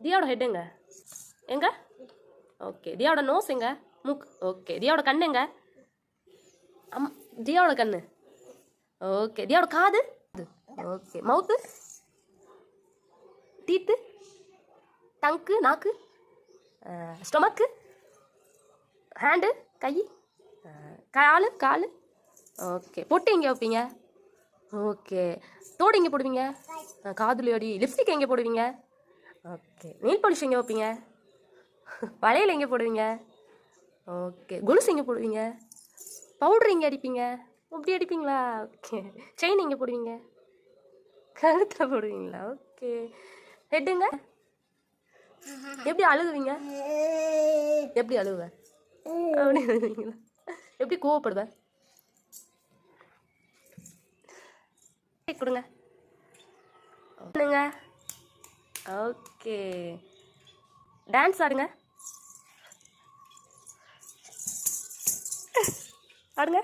தியாவோட head எங்க? எங்க? Okay தியாவோட nose எங்க? மூக் ஓகே தியாவோட கண் எங்க? அம் தியாவோட கண்ணு. ஓகே தியாவோட காது? ஓகே மவுத்து டீத்து டங்க்கு நாக்கு? Uh, ஸ்டொமக்கு ஹேண்டு கை? காலு? காலு? ஓகே பொட்டு எங்கே வைப்பீங்க? ஓகே தோடு எங்கே போடுவீங்க? Uh, காதுலையோடி லிப்ஸ்டிக் எங்கே போடுவீங்க? ஓகே. நெயில் பாலிஷ் எங்கே வைப்பீங்க? வளையல் எங்கே போடுவீங்க? ஓகே. குலுசு எங்கே போடுவீங்க? பவுட்ரு எங்கே அடிப்பீங்க? அப்படி அடிப்பீங்களா? ஓகே. செயின் எங்கே போடுவீங்க? கழுத்தில் போடுவீங்களா? ஓகே. ஹெட்டுங்க? எப்படி அழுகுவீங்க? எப்படி அழுகுவேன் அப்படி அழுகுவீங்களா எப்படி கோவப்படுவேன் கொடுங்க. பண்ணுங்க. ஓகே. டான்ஸ் ஆடுங்க. ஆடுங்க.